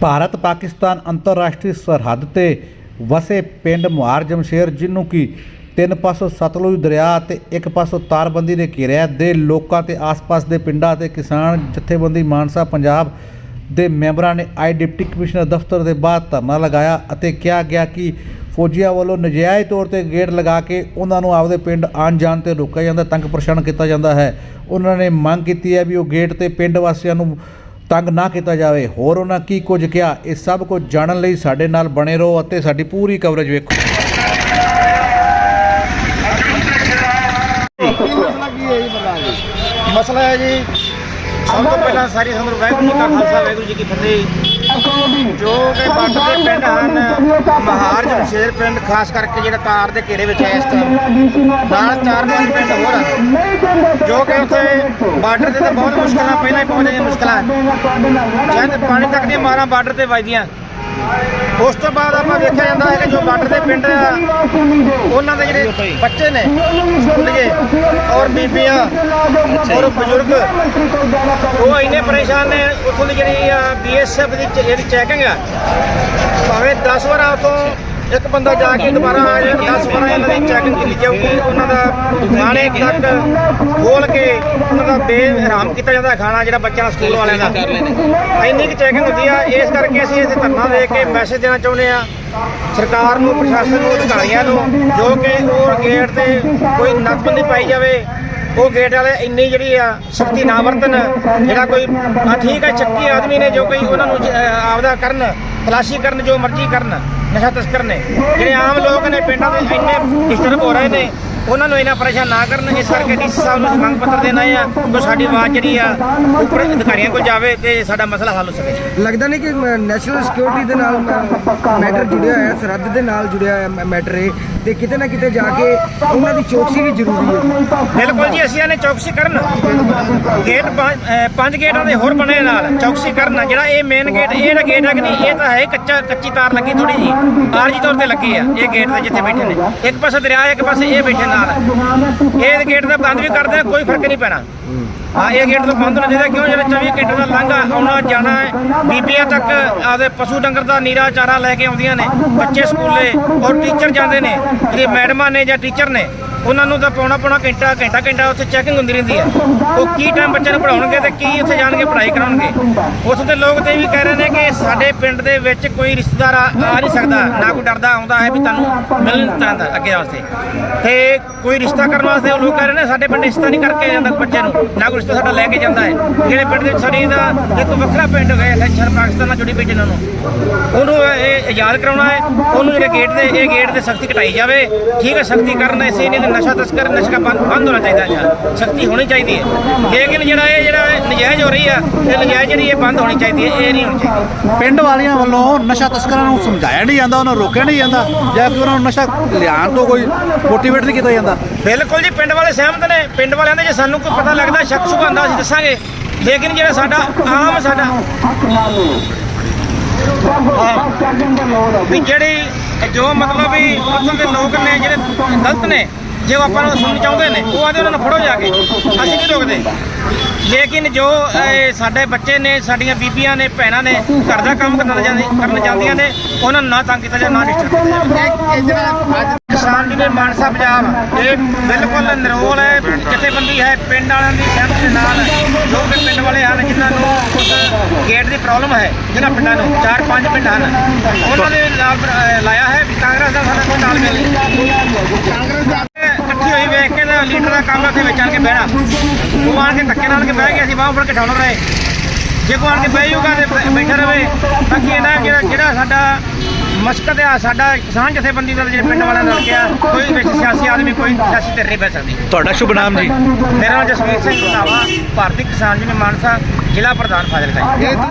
ਭਾਰਤ, ਪਾਕਿਸਤਾਨ ਅੰਤਰਰਾਸ਼ਟਰੀ ਸਰਹੱਦ ਤੇ ਵਸੇ ਪਿੰਡ ਮੁਹਾਰ ਜਮਸ਼ੇਰ ਜਿਹਨੂੰ ਕਿ ਤਿੰਨ ਪਾਸੋਂ ਸਤਲੁਜ ਦਰਿਆ ਤੇ ਇੱਕ ਪਾਸੋਂ ਤਾਰਬੰਦੀ ਨੇ ਘੇਰਿਆ ਦੇ ਲੋਕਾਂ ਤੇ ਆਸ-ਪਾਸ ਦੇ ਪਿੰਡਾਂ ਤੇ ਕਿਸਾਨ ਜਥੇਬੰਦੀ ਮਾਨਸਾ, ਪੰਜਾਬ ਦੇ ਮੈਂਬਰਾਂ ਨੇ ਆਈ ਡਿਪਟੀ ਕਮਿਸ਼ਨਰ ਦਫ਼ਤਰ ਦੇ ਬਾਹਰ ਧਰਨਾ ਲਗਾਇਆ ਅਤੇ ਕਿਹਾ ਗਿਆ ਕਿ ਫੌਜੀਆਂ ਵੱਲੋਂ ਨਜਾਇਜ਼ ਤੌਰ ਤੇ ਗੇਟ ਲਗਾ ਕੇ ਉਹਨਾਂ ਨੂੰ ਆਪਦੇ ਪਿੰਡ ਆਉਣ ਜਾਣ ਤੇ ਰੋਕਿਆ ਜਾਂਦਾ ਤੰਗ ਪਰੇਸ਼ਾਨ ਕੀਤਾ ਜਾਂਦਾ ਹੈ। ਉਹਨਾਂ ਨੇ ਮੰਗ ਕੀਤੀ ਹੈ ਵੀ ਉਹ ਗੇਟ ਤੇ ਪਿੰਡ ਵਾਸੀਆਂ ਨੂੰ ਤੰਗ ਨਾ ਕੀਤਾ ਜਾਵੇ। ਹੋਰ ਉਹਨਾਂ ਕੀ ਕੁਝ ਕਿਹਾ? ਇਹ ਸਭ ਕੁਝ ਜਾਣਨ ਲਈ ਸਾਡੇ ਨਾਲ ਬਣੇ ਰਹੋ ਅਤੇ ਸਾਡੀ ਪੂਰੀ ਕਵਰੇਜ ਵੇਖੋ। ਮਸਲਾ ਕੀ ਹੈ ਜੀ ਬਤਾ ਜੀ? ਮਸਲਾ ਹੈ ਜੀ? ਸਭ ਤੋਂ ਪਹਿਲਾਂ ਸਾਰੀ ਸੰਗਤ ਵਾਹਿਗੁਰੂ ਜੀ ਕਾ ਖਾਲਸਾ, ਵਾਹਿਗੁਰੂ ਜੀ ਕੀ ਫਤਿਹ। ਜੋ ਕਿ ਬਾਰਡਰ ਦੇ ਪਿੰਡ ਹਨ ਮਹਾਰ ਜਮਸ਼ੇਰ ਪਿੰਡ ਖਾਸ ਕਰਕੇ ਜਿਹੜਾ ਤਾਰ ਦੇ ਘੇਰੇ ਵਿੱਚ ਹੈ ਇਸ ਟਾਈਮ ਨਾਲ ਚਾਰ ਪੰਜ ਪਿੰਡ ਹੋਰ ਹਨ ਜੋ ਕਿ ਉੱਥੇ ਬਾਰਡਰ ਤੇ ਤਾਂ ਬਹੁਤ ਮੁਸ਼ਕਲਾਂ ਪਹਿਲਾਂ ਹੀ ਪਹੁੰਚਦੀਆਂ ਮੁਸ਼ਕਲਾਂ। ਸ਼ਾਇਦ ਪਾਣੀ ਤੱਕ ਦੀਆਂ ਮਾਰਾਂ ਬਾਰਡਰ ਤੇ ਵੱਜਦੀਆਂ। ਉਸ ਤੋਂ ਬਾਅਦ ਆਪਾਂ ਵੇਖਿਆ ਜਾਂਦਾ ਹੈ ਕਿ ਜੋ ਬਾਰਡਰ ਦੇ ਪਿੰਡ ਆ, ਉਹਨਾਂ ਦੇ ਜਿਹੜੇ ਬੱਚੇ ਨੇ ਸਕੂਲੀਏ ਔਰ ਬੀਬੀਆਂ ਔਰ ਬਜ਼ੁਰਗ, ਉਹ ਇੰਨੇ ਪਰੇਸ਼ਾਨ ਨੇ, ਉੱਥੋਂ ਦੀ ਜਿਹੜੀ ਬੀਐਸਐਫ ਦੀ ਜਿਹੜੀ ਚੈਕਿੰਗ ਆ, ਭਾਵੇਂ 10 ਵਾਰ ਉੱਥੋਂ ਇੱਕ ਬੰਦਾ ਜਾ ਕੇ ਦੁਬਾਰਾ ਆ ਜਾਏ 10 ਵਾਰ ਇਹਨਾਂ ਦੀ ਚੈਕਿੰਗ ਕੀਤੀ ਜਾਊਗੀ। ਉਹਨਾਂ ਦਾ ਖਾਣੇ ਤੱਕ ਖੋਲ ਕੇ ਉਹਨਾਂ ਦਾ ਬੇਹਰਾਮ ਕੀਤਾ ਜਾਂਦਾ ਖਾਣਾ ਜਿਹੜਾ ਬੱਚਿਆਂ ਦਾ ਸਕੂਲ ਵਾਲਿਆਂ ਦਾ। ਇੰਨੀ ਕੁ ਚੈਕਿੰਗ ਹੁੰਦੀ ਆ। ਇਸ ਕਰਕੇ ਅਸੀਂ ਇੱਥੇ ਧਰਨਾ ਦੇ ਕੇ ਮੈਸੇਜ ਦੇਣਾ ਚਾਹੁੰਦੇ ਆ। ਸਰਕਾਰ ਨੂੰ, ਪ੍ਰਸ਼ਾਸਨ ਨੂੰ, ਅਧਿਕਾਰੀਆਂ ਨੂੰ, ਜੋ ਕਿ ਉਹ ਗੇਟ ਤੇ ਕੋਈ ਨੱਥਬੰਦੀ ਪਾਈ ਜਾਵੇ, ਉਹ ਗੇਟ ਵਾਲੇ ਇੰਨੀ ਜਿਹੜੀ ਆ ਸ਼ਕਤੀ ਨਾ ਵਰਤਨ ਜਿਹੜਾ ਕੋਈ ਠੀਕ ਹੈ ਚੱਕੀ ਆਦਮੀ ਨੇ ਜੋ ਕੋਈ ਉਹਨਾਂ ਨੂੰ ਆਪਦਾ ਕਰਨ, ਤਲਾਸ਼ੀ ਕਰਨ, ਜੋ ਮਰਜ਼ੀ ਕਰਨ। ਨਸ਼ਾ ਤਸਕਰ ਨੇ। ਜਿਹੜੇ ਆਮ ਲੋਕ ਨੇ ਪਿੰਡਾਂ ਦੇ ਇੰਨੇ ਡਿਸਟਰਬ ਹੋ ਰਹੇ ਨੇ। ਉਹਨਾਂ ਨੂੰ ਇਹਨਾਂ ਪਰੇਸ਼ਾਨ ਨਾ ਕਰਨ ਇਸ ਕਰਕੇ ਡੀਸੀ ਸਾਹਿਬ ਨੂੰ ਮੰਗ ਪੱਤਰ ਦੇਣਾ ਆ ਕਿ ਸਾਡੀ ਆਵਾਜ਼ ਜਿਹੜੀ ਆ ਉੱਪਰ ਅਧਿਕਾਰੀਆਂ ਕੋਲ ਜਾਵੇ ਤੇ ਸਾਡਾ ਮਸਲਾ ਹੱਲ ਹੋ ਸਕੇ। ਲੱਗਦਾ ਨਹੀਂ ਕਿ ਨੈਸ਼ਨਲ ਸਿਕਿਉਰਿਟੀ ਦੇ ਨਾਲ ਮੈਟਰ ਜੁੜਿਆ ਹੋਇਆ ਹੈ ਸਰਹੱਦ ਦੇ ਨਾਲ ਜੁੜਿਆ ਹੋਇਆ ਮੈਟਰ ਇਹ ਤੇ ਕਿਤੇ ਨਾ ਕਿਤੇ ਜਾ ਕੇ ਉਹਨਾਂ ਦੀ ਚੌਕਸੀ ਵੀ ਜ਼ਰੂਰੀ ਹੈ। ਬਿਲਕੁਲ ਜੀ ਅਸੀਂ ਇਹਨੇ ਚੌਕਸੀ ਕਰਨ। ਗੇਟ ਪੰਜ- ਗੇਟਾਂ ਦੇ ਹੋਰ ਬਣੇ ਨਾਲ ਚੌਕਸੀ ਕਰਨ ਜਿਹੜਾ ਇਹ ਮੇਨ ਗੇਟ ਇਹ ਜਿਹੜਾ ਗੇਟ ਹੈ ਕਿ ਨਹੀਂ ਇਹ ਤਾਂ ਹੈ ਕੱਚਾ ਕੱਚੀ ਤਾਰ ਲੱਗੀ ਥੋੜੀ ਜੀ ਆਰਜੀ ਤੌਰ ਤੇ ਲੱਗੀ ਆ ਇਹ ਗੇਟ ਦੇ ਜਿੱਥੇ ਬੈਠੇ ਨੇ। ਇੱਕ ਪਾਸੇ ਦਰਿਆ ਇੱਕ ਪਾਸੇ ਇਹ ਬੈਠੇ ਨਾਲ। ਇਹ ਗੇਟ ਦਾ ਬੰਦ ਵੀ ਕਰਦੇ ਆ, ਕੋਈ ਫ਼ਰਕ ਨਹੀਂ ਪੈਣਾ। ਹਾਂ ਇਹ ਗੇਟ ਤੋਂ ਬੰਦ ਹੋਣਾ ਚਾਹੀਦਾ ਕਿਉਂ? ਜਿਹੜਾ 24 ਘੰਟੇ ਦਾ ਲਾਂਘਾ ਆਉਣਾ ਜਾਣਾ ਹੈ। ਬੀਬੀਆਂ ਤੱਕ ਆਪਦੇ ਪਸ਼ੂ ਡੰਗਰ ਦਾ ਨੀਰਾ ਚਾਰਾ ਲੈ ਕੇ ਆਉਂਦੀਆਂ ਨੇ। ਬੱਚੇ ਸਕੂਲੇ ਔਰ ਟੀਚਰ ਜਾਂਦੇ ਨੇ ਜਿਹੜੇ ਮੈਡਮਾਂ ਨੇ ਜਾਂ ਟੀਚਰ ਨੇ ਉਹਨਾਂ ਨੂੰ ਤਾਂ ਪਾਉਣਾ ਪੌਣਾ ਘੰਟਾ ਘੰਟਾ ਘੰਟਾ ਉੱਥੇ ਚੈਕਿੰਗ ਹੁੰਦੀ ਰਹਿੰਦੀ ਹੈ ਉਹ ਕੀ ਟਾਈਮ ਬੱਚਿਆਂ ਨੂੰ ਪੜਾਉਣਗੇ ਤੇ ਕੀ ਉੱਥੇ ਜਾਣਗੇ, ਪੜ੍ਹਾਈ ਕਰਾਉਣਗੇ? ਉੱਥੇ ਦੇ ਲੋਕ ਤੇ ਇਹ ਵੀ ਕਹਿ ਰਹੇ ਨੇ ਕਿ ਸਾਡੇ ਪਿੰਡ ਦੇ ਵਿੱਚ ਕੋਈ ਰਿਸ਼ਤੇਦਾਰ ਆ ਆ ਨਹੀਂ ਸਕਦਾ, ਨਾ ਕੋਈ ਡਰਦਾ, ਆਉਂਦਾ ਹੈ ਵੀ ਤੁਹਾਨੂੰ ਮਿਲ ਨਹੀਂ ਜਾਂਦਾ ਅੱਗੇ ਵਾਸਤੇ। ਤੇ ਕੋਈ ਰਿਸ਼ਤਾ ਕਰਨ ਵਾਸਤੇ ਉਹ ਲੋਕ ਕਹਿ ਰਹੇ ਨੇ, ਸਾਡੇ ਪਿੰਡ ਰਿਸ਼ਤਾ ਨਹੀਂ ਕਰਕੇ ਜਾਂਦਾ ਬੱਚਿਆਂ ਨੂੰ, ਨਾ ਕੋਈ ਰਿਸ਼ਤਾ ਸਾਡਾ ਲੈ ਕੇ ਜਾਂਦਾ ਹੈ। ਜਿਹੜੇ ਪਿੰਡ ਦੇ ਵਿੱਚ ਸਾਡੀ ਦਾ ਇੱਕ ਵੱਖਰਾ ਪਿੰਡ ਗਏ ਇਲੈਕਸ਼ਨ ਪਾਕਿਸਤਾਨ ਨਾਲ ਜੁੜੀ ਪਈ ਜਿਨ੍ਹਾਂ ਨੂੰ। ਉਹਨੂੰ ਇਹ ਯਾਦ ਕਰਾਉਣਾ ਹੈ, ਉਹਨੂੰ ਜਿਹੜੇ ਗੇਟ ਦੇ, ਇਹ ਗੇਟ ਦੇ ਸਖਤੀ ਘਟਾਈ ਜਾਵੇ। ਠੀਕ ਹੈ, ਸਖਤੀ ਕਰਨ ਇਸੇ ਨਹੀਂ ਨਸ਼ਾ ਤਸਕਰ ਨਸ਼ਾ ਬੰਦ ਹੋਣਾ ਚਾਹੀਦਾ ਹੈ ਸਖਤੀ ਹੋਣੀ ਚਾਹੀਦੀ ਹੈ। ਲੇਕਿਨ ਜਿਹੜਾ ਇਹ ਜਿਹੜਾ ਨਜਾਇਜ਼ ਹੋ ਰਹੀ ਆ ਇਹ ਨਜਾਇਜ਼ ਜਿਹੜੀ ਇਹ ਬੰਦ ਹੋਣੀ ਚਾਹੀਦੀ ਹੈ ਇਹ ਨਹੀਂ ਹੋਣੀ ਚਾਹੀਦੀ। ਪਿੰਡ ਵਾਲਿਆਂ ਵੱਲੋਂ ਨਸ਼ਾ ਤਸਕਰਾਂ ਨੂੰ ਸਮਝਾਇਆ ਨਹੀਂ ਜਾਂਦਾ ਉਹਨਾਂ ਨੂੰ ਰੋਕਿਆ ਨਹੀਂ ਜਾਂਦਾ ਜਾਂ ਕਿ ਉਹਨਾਂ ਨੂੰ ਨਸ਼ਾ ਲਿਆਉਣ ਤੋਂ ਕੋਈ ਮੋਟੀਵੇਟ ਨਹੀਂ ਕੀਤਾ ਜਾਂਦਾ। ਬਿਲਕੁਲ ਜੀ ਪਿੰਡ ਵਾਲੇ ਸਹਿਮਤ ਨੇ। ਪਿੰਡ ਵਾਲਿਆਂ ਦੇ ਜੇ ਸਾਨੂੰ ਕੋਈ ਪਤਾ ਲੱਗਦਾ ਸ਼ੱਕ ਸ਼ੁਬਾ ਹੁੰਦਾ ਅਸੀਂ ਦੱਸਾਂਗੇ। ਲੇਕਿਨ ਜਿਹੜਾ ਸਾਡਾ ਆਮ ਸਾਡਾ ਵੀ ਜਿਹੜੀ ਜੋ ਮਤਲਬ ਵੀ ਉੱਥੋਂ ਦੇ ਲੋਕ ਨੇ ਜਿਹੜੇ ਗਲਤ ਨੇ ਜੇ ਉਹ ਆਪਾਂ ਨੂੰ ਸੁਣ ਚਾਹੁੰਦੇ ਨੇ, ਉਹ ਆਦੇ ਉਹਨਾਂ ਨੂੰ ਫੜੋ ਜਾ ਕੇ। ਅਸੀਂ ਨਹੀਂ ਰੋਕਦੇ। ਲੇਕਿਨ ਜੋ ਸਾਡੇ ਬੱਚੇ ਨੇ, ਸਾਡੀਆਂ ਬੀਬੀਆਂ ਨੇ, ਭੈਣਾਂ ਨੇ, ਘਰ ਦਾ ਕੰਮ ਕਰਨ ਜਾਂਦੀ, ਕਰਨ ਜਾਂਦੀਆਂ ਨੇ, ਉਹਨਾਂ ਨੂੰ ਨਾ ਤੰਗ ਕੀਤਾ ਜਾਵੇ ਨਾ ਡਿਸਟਰਬ ਕੀਤਾ ਕਿਸਾਨ ਜੀ ਮਾਨਸਾ ਪੰਜਾਬ, ਇਹ ਬਿਲਕੁਲ ਨਿਰੋਲ ਹੈ, ਜਥੇਬੰਦੀ ਹੈ, ਪਿੰਡ ਵਾਲਿਆਂ ਦੀ ਸਹਿਮਤੀ ਦੇ ਨਾਲ, ਜੋ ਕਿ ਪਿੰਡ ਵਾਲੇ ਹਨ, ਜਿਨ੍ਹਾਂ ਨੂੰ ਉਸ ਗੇਟ ਦੀ ਪ੍ਰੋਬਲਮ ਹੈ ਜਿਹਨਾਂ ਪਿੰਡਾਂ ਨੂੰ, ਚਾਰ ਪੰਜ ਪਿੰਡ ਹਨ। ਉਹਨਾਂ ਦੇ ਨਾਲ ਲਾਇਆ ਹੈ ਕਾਂਗਰਸ ਦਾ ਸਾਡਾ ਕੋਈ ਤਾਲਮੇਲ ਨਹੀਂ ਕਾਂਗਰਸ ਦਾ ਇਕੱਠੀ ਹੋਈ ਵੇਖ ਕੇ ਤਾਂ ਲੀਡਰ ਦਾ ਕੰਮ ਇੱਥੇ ਵਿੱਚ ਆਣ ਕੇ ਬਹਿਣਾ। ਉਹ ਆਣ ਕੇ ਧੱਕੇ ਨਾਲ ਕੇ ਬਹਿ ਗਿਆ ਸੀ ਬਾਹਰ ਫੜ ਕੇ ਠਾਉਣ ਰਹੇ ਜੇ ਕੋ ਆਣ ਕੇ ਬਹਿ ਜਾਊਗਾ ਤੇ ਬੈਠਾ ਰਵੇ ਬਾਕੀ ਇਹਦਾ ਜਿਹੜਾ ਜਿਹੜਾ ਸਾਡਾ ਮਸਕਤ ਆ ਸਾਡਾ ਕਿਸਾਨ ਜਥੇਬੰਦੀ ਦਾ ਜਿਹੜੇ ਪਿੰਡ ਵਾਲਾ ਲੜ ਗਿਆ ਕੋਈ ਵਿੱਚ ਸਿਆਸੀ ਆਦਮੀ ਕੋਈ ਸਿਆਸੀ ਧਿਰ ਨਹੀਂ ਸਕਦੀ। ਤੁਹਾਡਾ ਸ਼ੁਭ ਨਾਮ ਜੀ। ਮੇਰਾ ਜਸਵੀਰ ਸਿੰਘ ਧਾਵਾ ਭਾਰਤੀ ਕਿਸਾਨ ਜੀ ਮੈਂ ਮਾਨਸਾ ਜ਼ਿਲ੍ਹਾ ਪ੍ਰਧਾਨ ਫਾਜ਼ਿਲਕਾ